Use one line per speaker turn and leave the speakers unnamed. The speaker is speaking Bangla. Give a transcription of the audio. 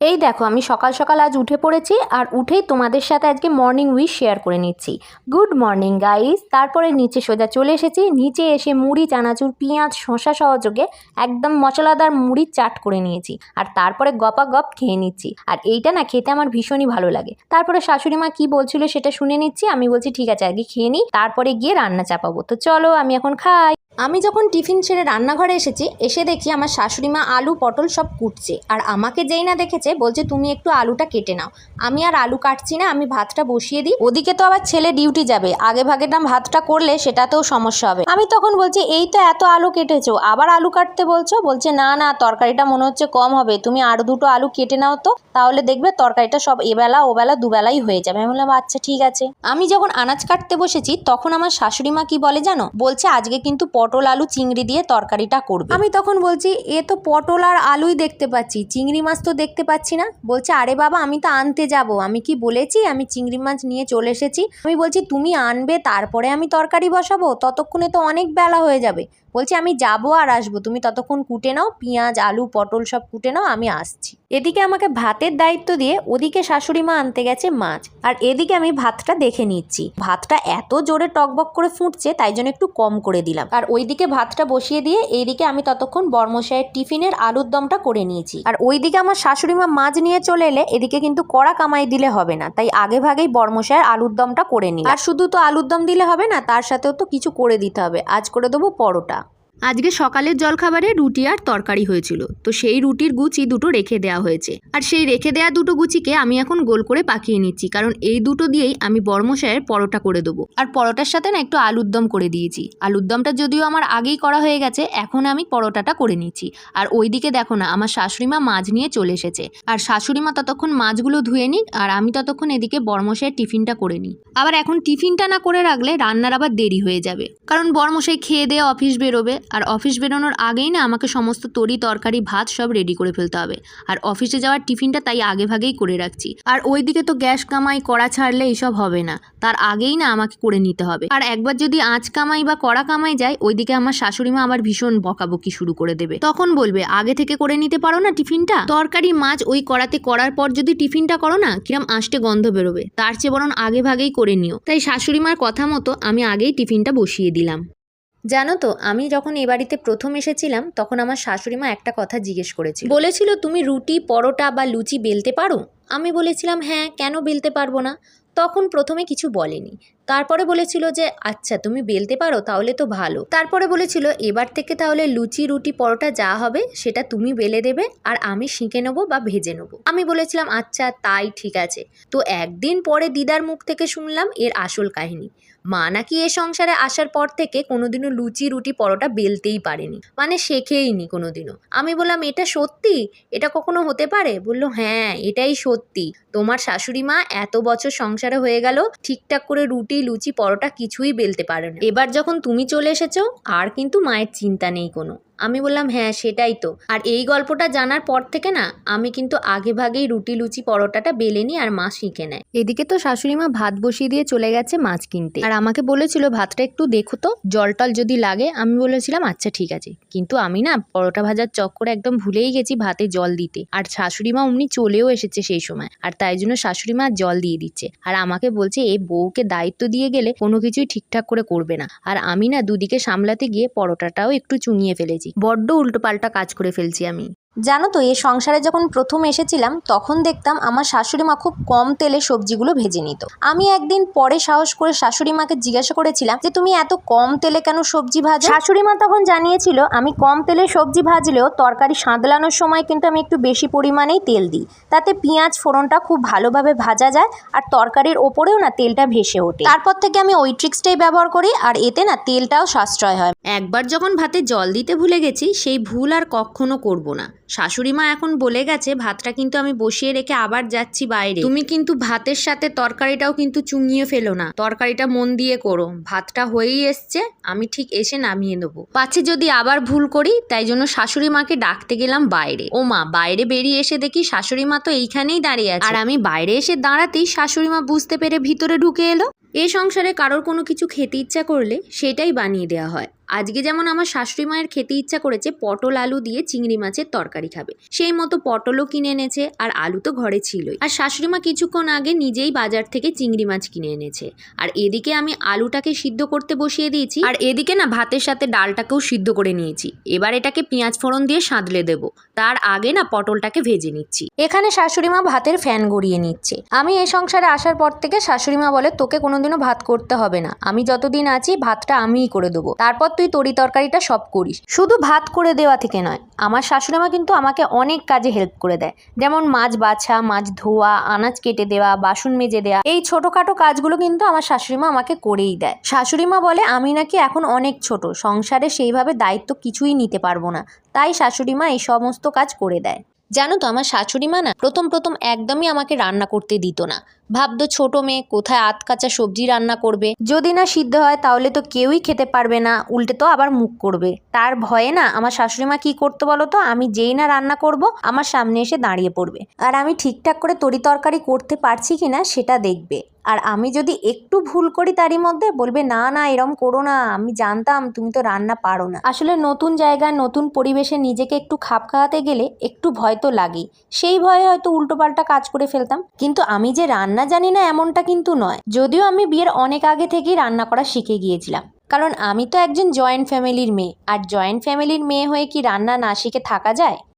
এই দেখো, আমি সকাল সকাল আজ উঠে পড়েছি আর উঠেই তোমাদের সাথে আজকে মর্নিং উইশ শেয়ার করে নিচ্ছি। গুড মর্নিং গাইস তারপরে নিচে সোজা চলে এসেছি। নিচে এসে মুড়ি, চানাচুর, পেঁয়াজ, শসা সহযোগে একদম মশলাদার মুড়ি চাট করে নিয়েছি। আর তারপরে গপা গপ খেয়ে নিচ্ছি। আর এইটা না খেতে আমার ভীষণই ভালো লাগে। তারপরে শাশুড়ি মা কি বলছিল সেটা শুনে নিচ্ছি। আমি বলছি, ঠিক আছে, আগে খেয়ে নিই তারপরে গিয়ে রান্না চাপাবো। তো চলো, আমি এখন খাই। আমি যখন টিফিন ছেড়ে রান্নাঘরে এসেছি, এসে দেখি আমার শাশুড়ি মা আলু, পটল সব কুটছে। আর আমাকে যেই না দেখেছে, বলছে, তুমি একটু আলুটা কেটে নাও। আমি আর আলু কাটছি না, আমি ভাতটা বসিয়ে দিই। ওদিকে তো আবার ছেলে ডিউটি যাবে। আগে ভাগের নাম ভাতটা করলে সেটাতেও সমস্যা হবে। আমি তখন বলছি, এই তো এত আলু কেটেছো, আবার আলু কাটতে বলছো? বলছে, না না, তরকারিটা মনে হচ্ছে কম হবে। তুমি আরও দুটো আলু কেটে নাও তো, তাহলে দেখবে তরকারিটা সব এবেলা, ওবেলা, দুবেলাই হয়ে যাবে। আমি বললাম আচ্ছা ঠিক আছে। আমি যখন আনাজ কাটতে বসেছি, তখন আমার শাশুড়ি মা কি বলে জানো? বলছে, আজকে কিন্তু পটল আলু, চিংড়ি দিয়ে তরকারিটা করবে। আমি তখন বলছি, এ তো পটল আর আলুই দেখতে পাচ্ছি, চিংড়ি মাছ তো দেখতে পাচ্ছি না। বলছে, আরে বাবা, আমি তো আনতে যাব, আমি কি বলেছি? আমি চিংড়ি মাছ নিয়ে চলে এসেছি। আমি বলছি, তুমি আনবে, তারপরে আমি তরকারি বসাবো, ততক্ষণে তো অনেক বেলা হয়ে যাবে। বলছি, আমি যাব আর আসব। তুমি ততক্ষণ কুটে নাও, পেঁয়াজ, আলু, পটল সব কুটে নাও, আমি আসছি। এদিকে আমাকে ভাতের দায়িত্ব দিয়ে ওদিকে শাশুড়ি মা আনতে গেছে মাছ। আর এদিকে আমি ভাতটা দেখে নিচ্ছি। ভাতটা এত জোরে টকবক করে ফুটছে, তাই জন্য একটু কম করে দিলাম। আর ওইদিকে ভাতটা বসিয়ে দিয়ে এইদিকে আমি ততক্ষণ বর্মশায়ের টিফিনের আলুর দমটা করে নিয়েছি। আর ওইদিকে আমার শাশুড়ি মা মাছ নিয়ে চলে এলে এদিকে কিন্তু কড়া কামাই দিলে হবে না, তাই আগে ভাগেই বর্মশায়ের আলুর দমটা করে নিই আর শুধু তো আলুর দম দিলে হবে না, তার সাথেও তো কিছু করে দিতে হবে। আজ করে দেবো পরোটা। আজকে সকালের জলখাবারে রুটি আর তরকারি হয়েছিল। তো সেই রুটির গুচি দুটো রেখে দেওয়া হয়েছে। আর সেই রেখে দেওয়া দুটো গুচিকে আমি এখন গোল করে পাকিয়ে নিচ্ছি, কারণ এই দুটো দিয়েই আমি বর্মশায়ের পরোটা করে দেবো। আর পরোটার সাথে না একটু আলুর দম করে দিয়েছি। আলুর দমটা যদিও আমার আগেই করা হয়ে গেছে, এখন আমি পরোটাটা করে নিচ্ছি। আর ওইদিকে দেখো না, আমার শাশুড়িমা মাছ নিয়ে চলে এসেছে। আর শাশুড়িমা ততক্ষণ মাছগুলো ধুয়ে নিক, আর আমি ততক্ষণ এদিকে বর্মশাইয়ের টিফিনটা করে নিই। আবার এখন টিফিনটা না করে রাখলে রান্নার আবার দেরি হয়ে যাবে। কারণ বর্মশাই খেয়ে দিয়ে অফিস বেরোবে আর অফিস বেরোনোর আগেই না আমাকে সমস্ত তরি, তরকারি, ভাত সব রেডি করে ফেলতে হবে। আর অফিসে যাওয়ার টিফিনটা তাই আগে ভাগেই করে রাখছি। আর ওইদিকে তো গ্যাস কামাই, কড়া ছাড়লে এইসব হবে না। তার আগেই না আমাকে করে নিতে হবে। আর একবার যদি আঁচ কামাই বা কড়া কামাই যায়, ওইদিকে আমার শাশুড়ি মা আবার ভীষণ বকাবকি শুরু করে দেবে। তখন বলবে, আগে থেকে করে নিতে পারো না টিফিনটা? তরকারি, মাছ ওই কড়াতে করার পর যদি টিফিনটা করো না, কিরম আষ্টে গন্ধ বেরোবে। তার চেয়ে বরং আগে ভাগেই করে নিও। তাই শাশুড়ি মার কথা মতো আমি আগেই টিফিনটা বসিয়ে দিলাম। জানো তো, আমি যখন এ বাড়িতে প্রথম এসেছিলাম, তখন আমার শাশুড়ি মা একটা কথা জিজ্ঞেস করেছিল। বলেছিল, তুমি রুটি, পরোটা বা লুচি বেলতে পারো? আমি বলেছিলাম হ্যাঁ কেন বেলতে পারব না? তখন প্রথমে কিছু বলেনি। তারপরে বলেছিল যে আচ্ছা তুমি বেলতে পারো, তাহলে তো ভালো। তারপরে বলেছিল, এবার থেকে তাহলে লুচি, রুটি, পরোটা যা হবে, সেটা তুমি বেলে দেবে, আর আমি শিখে নেব বা ভেজে নেব। আমি বলেছিলাম আচ্ছা তাই ঠিক আছে। তো একদিন পরে দিদার মুখ থেকে শুনলাম, এর আসল কাহিনী। মা নাকি এ সংসারে আসার পর থেকে কোনোদিনও লুচি, রুটি, পরোটা বেলতেই পারেনি। মানে শেখেইনি কোনোদিনও। আমি বললাম, এটা সত্যি? এটা কখনো হতে পারে? বলল হ্যাঁ এটাই সত্যি। তোমার শাশুড়ি মা এত বছর সংসারে হয়ে গেল, ঠিকঠাক করে রুটি, লুচি, পরোটা কিছুই বেলতে পারে না এবার যখন তুমি চলে এসেছ, আর কিন্তু মায়ের চিন্তা নেই কোনো। আমি বললাম হ্যাঁ সেটাই তো। আর এই গল্পটা জানার পর থেকে না, আমি কিন্তু আগে ভাগেই রুটি, লুচি, পরোটাটা বেলে নিই আর মা শিখে নেয় এদিকে তো শাশুড়ি মা ভাত বসিয়ে দিয়ে চলে গেছে মাছ কিনতে। আর আমাকে বলেছিল, ভাতটা একটু দেখো তো, জল টল যদি লাগে। আমি বলেছিলাম আচ্ছা ঠিক আছে। কিন্তু আমি না, পরোটা ভাজার চক্করে একদম ভুলেই গেছি ভাতে জল দিতে। আর শাশুড়ি মা অমনি চলেও এসেছে সেই সময়। আর তাই জন্য শাশুড়ি মা জল দিয়ে দিচ্ছে। আর আমাকে বলছে এই বউকে দায়িত্ব দিয়ে গেলে কোনো কিছুই ঠিকঠাক করে করবে না। আর আমি না, দুদিকে সামলাতে গিয়ে পরোটাটাও একটু চুনিয়ে ফেলেছি। বড্ড উল্টোপাল্টা কাজ করে ফেলছি আমি। জানো তো, এই সংসারে যখন প্রথম এসেছিলাম, তখন দেখতাম আমার শাশুড়ি মা খুব কম তেলে সবজিগুলো ভেজে নিত। আমি একদিন পরে সাহস করে শাশুড়ি মাকে জিজ্ঞাসা করেছিলাম যে, তুমি এত কম তেলে কেন সবজি ভাজো? শাশুড়ি মা তখন জানিয়েছিল, আমি কম তেলে সবজি ভাজলেও তরকারি সাঁতলানোর সময় কিন্তু আমি একটু বেশি পরিমাণেই তেল দিই। তাতে পেঁয়াজ ফোড়নটা খুব ভালোভাবে ভাজা যায় আর তরকারির ওপরেও না তেলটা ভেসে ওঠে। তারপর থেকে আমি ওই ট্রিক্সটাই ব্যবহার করি আর এতে না তেলটাও সাশ্রয় হয়। একবার যখন ভাতে জল দিতে ভুলে গেছি, সেই ভুল আর কখনো করব না। শাশুড়ি মা এখন বলে গেছে, ভাতটা কিন্তু আমি বসিয়ে রেখে আবার যাচ্ছি বাইরে। তুমি কিন্তু ভাতের সাথে তরকারিটাও কিন্তু চুঙিয়ে ফেলো না। তরকারিটা মন দিয়ে করো। ভাতটা হয়েই এসছে, আমি ঠিক এসে নামিয়ে নেব। পাছে যদি আবার ভুল করি, তাই জন্য শাশুড়ি মাকে ডাকতে গেলাম বাইরে। ও মা, বাইরে বেরিয়ে এসে দেখি শাশুড়ি মা তো এইখানেই দাঁড়িয়ে আছে। আর আমি বাইরে এসে দাঁড়াতেই শাশুড়ি মা বুঝতে পেরে ভিতরে ঢুকে এলো। এ সংসারে কারোর কোনো কিছু খেতে ইচ্ছা করলে সেটাই বানিয়ে দেওয়া হয়। আজকে যেমন আমার শাশুড়ি মায়ের খেতে ইচ্ছা করেছে, পটল আলু দিয়ে চিংড়ি মাছের তরকারি খাবে। সেই মতো পটলও কিনে এনেছে, আর আলু তো ঘরে ছিলই। আর শাশুড়ি মা কিছুক্ষণ আগে নিজেই বাজার থেকে চিংড়ি মাছ কিনে এনেছে। আর এদিকে আমি আলুটাকে সিদ্ধ করতে বসিয়ে দিয়েছি, আর এদিকে না ভাতের সাথে ডালটাকেও সিদ্ধ করে নিয়েছি। এবার এটাকে পেঁয়াজ ফোড়ন দিয়ে সাঁতলে দেব। তার আগে না পটলটাকে ভেজে নিচ্ছি। এখানে শাশুড়ি মা ভাতের ফ্যান গড়িয়ে নিচ্ছে। আমি এই সংসারে আসার পর থেকে শাশুড়ি মা বলে, তোকে কোনোদিনও ভাত করতে হবে না। আমি যতদিন আছি, ভাতটা আমিই করে দেবো। তারপর তুই তরি তরকারিটা সব করিস। শুধু ভাত করে দেওয়া থেকে নয়, আমার শাশুড়ি মা কিন্তু আমাকে অনেক কাজে হেল্প করে দেয়। যেমন মাছ বাছা, মাছ ধোয়া, আনাজ কেটে দেওয়া, বাসন মেজে দেওয়া, এই ছোটোখাটো কাজগুলো কিন্তু আমার শাশুড়ি মা আমাকে করেই দেয়। শাশুড়ি মা বলে, আমি নাকি এখন অনেক ছোট, সংসারে সেইভাবে দায়িত্ব কিছুই নিতে পারব না। তাই শাশুড়ি মা এই সমস্ত কাজ করে দেয়। জানো তো, আমার শাশুড়ি মা না প্রথম প্রথম একদমই আমাকে রান্না করতে দিত না। ভাবতো ছোট মেয়ে কোথায় আত কাঁচা সবজি রান্না করবে। যদি না সিদ্ধ হয় তাহলে তো কেউই খেতে পারবে না, উল্টে তো আবার মুখ করবে। তার ভয়ে না আমার শাশুড়ি মা কী করতো বলো তো? আমি যেই না রান্না করব, আমার সামনে এসে দাঁড়িয়ে পড়বে। আর আমি ঠিকঠাক করে তরি তরকারি করতে পারছি কি না সেটা দেখবে। আর আমি যদি একটু ভুল করি তারই মধ্যে বলবে, না না, এরম করো না, আমি জানতাম তুমি তো রান্না পারো না। আসলে নতুন জায়গায়, নতুন পরিবেশে নিজেকে একটু খাপ খাওয়াতে গেলে একটু ভয় তো লাগেই। সেই ভয়ে হয়তো উল্টোপাল্টা কাজ করে ফেলতাম। কিন্তু আমি যে রান্না জানি না এমনটা কিন্তু নয়। যদিও আমি বিয়ের অনেক আগে থেকেই রান্না করা শিখে গিয়েছিলাম। কারণ আমি তো একজন জয়েন্ট ফ্যামিলির মেয়ে। আর জয়েন্ট ফ্যামিলির মেয়ে হয়ে কি রান্না না শিখে থাকা যায়?